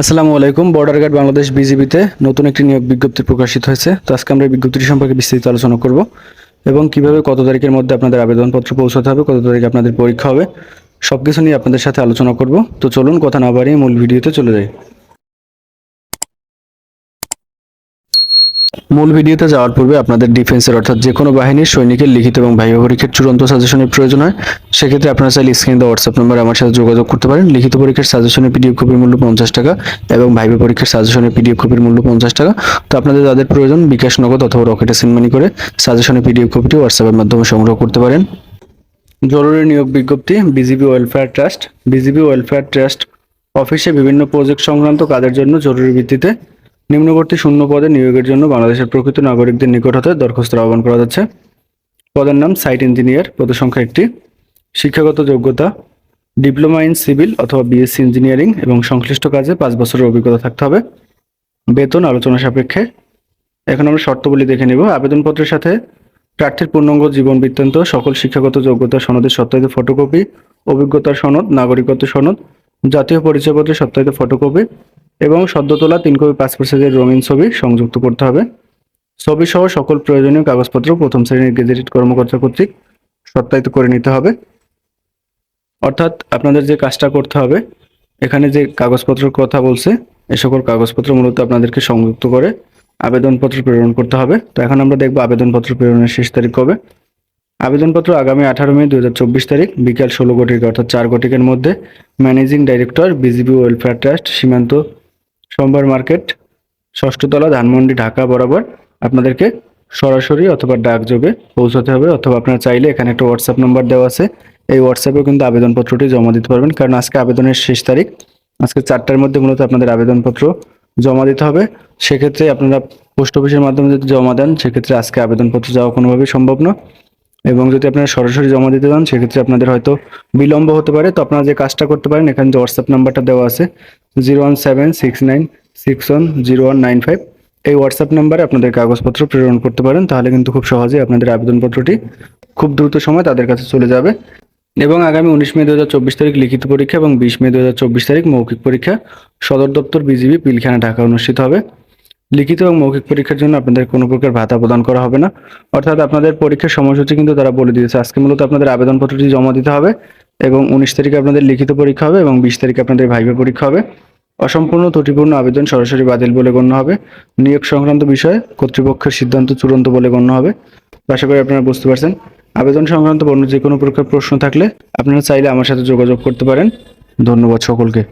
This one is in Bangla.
আসসালামু আলাইকুম। বর্ডার গার্ড বাংলাদেশ বিজিবিতে নতুন একটি নিয়োগ বিজ্ঞপ্তি প্রকাশিত হয়েছে। তো আজকে আমরা এই বিজ্ঞপ্তিটি সম্পর্কে বিস্তারিত আলোচনা করব এবং কীভাবে কত তারিখের মধ্যে আপনাদের আবেদনপত্র পৌঁছাতে হবে, কত তারিখে আপনাদের পরীক্ষা হবে সব কিছু নিয়ে আপনাদের সাথে আলোচনা করব। তো চলুন, কথা না বাড়িয়ে মূল ভিডিওতে চলে যাই। মূল ভিডিওতে যাওয়ার পূর্বে আপনাদের ডিফেন্সের অর্থাৎ যে কোনো বাহিনীর সৈনিকের লিখিত এবং ভাইবা পরীক্ষার চূড়ান্ত সাজেশনের প্রয়োজন হয়। সেক্ষেত্রে আপনারা চাইলে স্ক্রিনে দেওয়া হোয়াটসঅ্যাপ নম্বরে আমার সাথে যোগাযোগ করতে পারেন। লিখিত পরীক্ষার সাজেশনের পিডিএফ কপির মূল্য পঞ্চাশ টাকা এবং ভাইবা পরীক্ষার সাজেশনের পিডিএফ কপির মূল্য পঞ্চাশ টাকা। তো আপনাদের যাদের প্রয়োজন বিকাশ নগদ অথবা রকেটে সেন্ডমানি করে সাজেশনের পিডিএফ কপিটি হোয়াটসঅ্যাপের মাধ্যমে সংগ্রহ করতে পারেন। জরুরি নিয়োগ বিজ্ঞপ্তি BGB welfare trust BGB welfare trust অফিসে বিভিন্ন প্রজেক্ট সংক্রান্ত কাজের জন্য জরুরি ভিত্তিতে নিম্নবর্তী শূন্য পদে নিয়োগের জন্য বাংলাদেশের প্রকৃত নাগরিকদের নিকট হতে দরখাস্ত আহ্বান করা যাচ্ছে। পদের নাম সাইট ইঞ্জিনিয়ার, পদের সংখ্যা একটি। শিক্ষাগত যোগ্যতা, ডিপ্লোমা ইন সিভিল অথবা বিএসসি ইঞ্জিনিয়ারিং এবং সংশ্লিষ্ট কাজে পাঁচ বছরের অভিজ্ঞতা থাকতে হবে। বেতন আলোচনা সাপেক্ষে। এখন আমরা শর্তগুলি দেখে নেব। আবেদনপত্রের সাথে প্রার্থীর পূর্ণাঙ্গ জীবন বৃত্তান্ত, সকল শিক্ষাগত যোগ্যতা সনদের সত্যায়িত ফটোকপি, অভিজ্ঞতার সনদ, নাগরিকত্ব সনদ, জাতীয় পরিচয়পত্রের সত্যায়িত ফটোকপি এবং সদ্য তোলা তিন কপি পাসপোর্ট সাইজের রঙিন ছবি সংযুক্ত করতে হবে। ছবি সহ সকল প্রয়োজনীয় কাগজপত্র প্রথম শ্রেণির গেজেটেড কর্মকর্তা কর্তৃক সত্যায়িত করে নিতে হবে। অর্থাৎ আপনাদের যে কাজটা করতে হবে, এখানে যে কাগজপত্রের কথা বলছে, এ সকল কাগজপত্র মূলত আপনাদেরকে সংযুক্ত করে আবেদনপত্র প্রেরণ করতে হবে। তো এখন আমরা দেখব আবেদনপত্র প্রেরণের শেষ তারিখ কবে। আবেদনপত্র আগামী আঠারো মে দু হাজার চব্বিশ তারিখ, বিকাল ষোলো ঘটিকা, অর্থাৎ চার ঘটিকের মধ্যে managing director, BGB welfare trust, সীমান্ত সোমবার মার্কেট, ষষ্ঠতলা, ধানমন্ডি, ঢাকা বরাবর আপনাদেরকে সরাসরি অথবা ডাকযোগে পৌঁছাতে হবে অথবা আপনারা চাইলে এখানে একটা হোয়াটসঅ্যাপ নাম্বার দেওয়া আছে। এই হোয়াটসঅ্যাপেও কিন্তু আবেদনপত্রটি জমা দিতে পারবেন, কারণ আজকে আবেদনের শেষ তারিখ। আজকে চারটার মধ্যে মূলত আপনাদের আবেদনপত্র জমা দিতে হবে। সেক্ষেত্রে আপনারা পোস্ট অফিসের মাধ্যমে যদি জমা দেন, সেক্ষেত্রে আজকে আবেদনপত্র যাওয়া কোনোভাবেই সম্ভব না। এবং যদি আপনারা সরাসরি জমা দিতে চান, সেক্ষেত্রে আপনাদের হয়তো বিলম্ব হতে পারে। তো আপনারা যে কাজটা করতে পারেন, এখানে যে হোয়াটসঅ্যাপ নাম্বারটা দেওয়া আছে zero one seven six nine six one zero one nine five. এই হোয়াটসঅ্যাপ নাম্বারে আপনাদের কাগজপত্র প্রেরণ করতে পারেন, তাহলে কিন্তু খুব সহজেই আপনাদের আবেদনপত্রটি খুব দ্রুত সময় তাদের কাছে চলে যাবে। এবং আগামী উনিশ মে দু হাজার চব্বিশ তারিখ লিখিত পরীক্ষা এবং বিশ মে দু হাজার চব্বিশ তারিখ মৌখিক পরীক্ষা। সদর দপ্তর বিজিবি পিলখানা ঢাকা অনুষ্ঠিত হবে। লিখিত এবং মৌখিক পরীক্ষার জন্য আপনাদের কোনো প্রকার ভাতা প্রদান করা হবে না। অর্থাৎ আপনাদের পরীক্ষার সময়সূচি কিন্তু তারা বলে দিয়েছে। আজকে মূলত আপনাদের আবেদনপত্রটি জমা দিতে হবে। এবং উনিশ তারিখে আপনাদের লিখিত পরীক্ষা হবে এবং বিশ তারিখে আপনাদের ভাইভা পরীক্ষা হবে। অসম্পূর্ণ ত্রুটিপূর্ণ আবেদন সরাসরি বাতিল বলে গণ্য হবে। নিয়োগ সংক্রান্ত বিষয়ে কর্তৃপক্ষের সিদ্ধান্ত চূড়ান্ত বলে গণ্য হবে। আশা করি আপনারা বুঝতে পারছেন। আবেদন সংক্রান্ত অন্য যে কোনো প্রকার প্রশ্ন থাকলে আপনারা চাইলে আমার সাথে যোগাযোগ করতে পারেন। ধন্যবাদ সকলকে।